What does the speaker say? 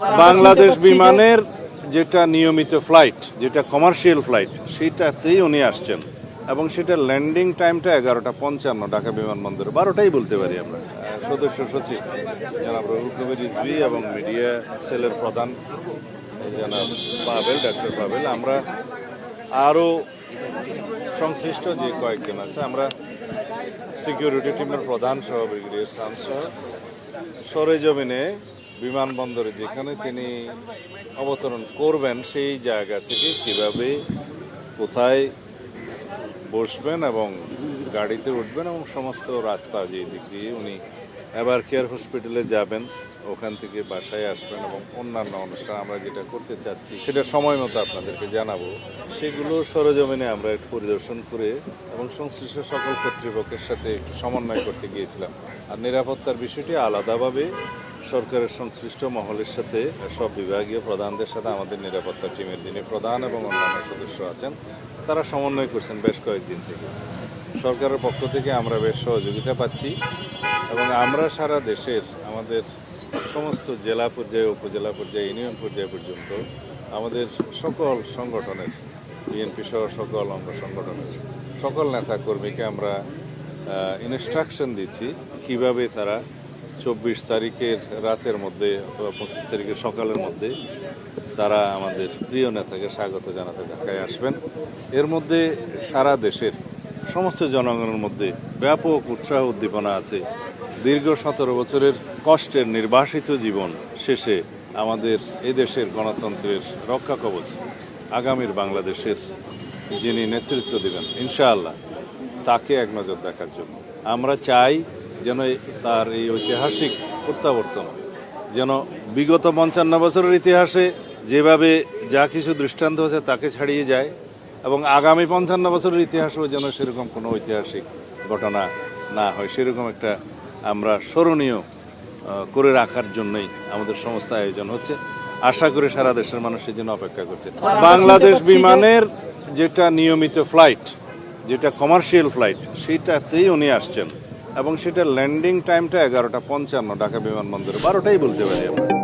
বাংলাদেশ বিমানের যেটা নিয়মিত ফ্লাইট যেটা কমার্শিয়াল ফ্লাইট সেটাতেই উনি আসছেন। এবং সেটা ল্যান্ডিং টাইমটা এগারোটা পঞ্চান্ন ঢাকা বিমানবন্দরে। বারোটাই বলতে পারি আমরা। সদস্য সচিব জনাব রহুল কবির রিজভি এবং মিডিয়া সেলের প্রধান জনাব পাবেল ডাক্তার পাবেল আমরা আরও সংশ্লিষ্ট যে কয়েকজন আছে আমরা সিকিউরিটি টিমের প্রধান সহ ব্রিগেডিয়ার সান সহ সরেজমিনে বিমানবন্দরে যেখানে তিনি অবতরণ করবেন, সেই জায়গা থেকে কীভাবে কোথায় বসবেন এবং গাড়িতে উঠবেন এবং সমস্ত রাস্তা যেদিক দিয়ে উনি এবার কেয়ার হসপিটালে যাবেন ওখান থেকে বাসায় আসবেন এবং অন্যান্য অনুষ্ঠান আমরা যেটা করতে চাচ্ছি, সেটা সময় মতো আপনাদেরকে জানাব। সেগুলো সরজমিনে আমরা একটু পরিদর্শন করে এবং সংশ্লিষ্ট সকল কর্তৃপক্ষের সাথে একটু সমন্বয় করতে গিয়েছিলাম। আর নিরাপত্তার বিষয়টি আলাদাভাবে সরকারের সংশ্লিষ্ট মহলের সাথে, সব বিভাগীয় প্রধানদের সাথে, আমাদের নিরাপত্তা টিমের যিনি প্রধান এবং অন্যান্য সদস্য আছেন, তারা সমন্বয় করছেন বেশ কয়েকদিন থেকে। সরকারের পক্ষ থেকে আমরা বেশ সহযোগিতা পাচ্ছি এবং আমরা সারা দেশের আমাদের সমস্ত জেলা পর্যায়ে, উপজেলা পর্যায়ে, ইউনিয়ন পর্যায়ে পর্যন্ত আমাদের সকল সংগঠনের, বিএনপি সহ সকল অঙ্গ সংগঠনের সকল নেতা কর্মীকে আমরা ইনস্ট্রাকশন দিচ্ছি কীভাবে তারা চব্বিশ তারিখের রাতের মধ্যে অথবা পঁচিশ তারিখের সকালের মধ্যে তারা আমাদের প্রিয় নেতাকে স্বাগত জানাতে ঢাকায় আসবেন। এর মধ্যে সারা দেশের সমস্ত জনগণের মধ্যে ব্যাপক উৎসাহ উদ্দীপনা আছে দীর্ঘ সতেরো বছরের কষ্টের নির্বাসিত জীবন শেষে আমাদের এই দেশের গণতন্ত্রের রক্ষা কবচ আগামীর বাংলাদেশের যিনি নেতৃত্ব দেবেন, ইনশাআল্লাহ তাকে এক নজর দেখার জন্য। আমরা চাই যেন তার এই ঐতিহাসিক প্রত্যাবর্তন যেন বিগত পঞ্চান্ন বছরের ইতিহাসে যেভাবে যা কিছু দৃষ্টান্ত আছে তাকে ছাড়িয়ে যায় এবং আগামী পঞ্চান্ন বছরের ইতিহাসেও যেন সেরকম কোনো ঐতিহাসিক ঘটনা না হয়, সেরকম একটা আমরা স্মরণীয় করে রাখার জন্যই আমাদের সমস্ত আয়োজন হচ্ছে। আশা করি সারা দেশের মানুষের জন্য অপেক্ষা করছে। বাংলাদেশ বিমানের যেটা নিয়মিত ফ্লাইট যেটা কমার্শিয়াল ফ্লাইট সেটাতেই উনি আসছেন। এবং সেটা ল্যান্ডিং টাইমটা এগারোটা পঞ্চান্ন ঢাকা বিমানবন্দরে বারোটাই বলতে পারি আমরা।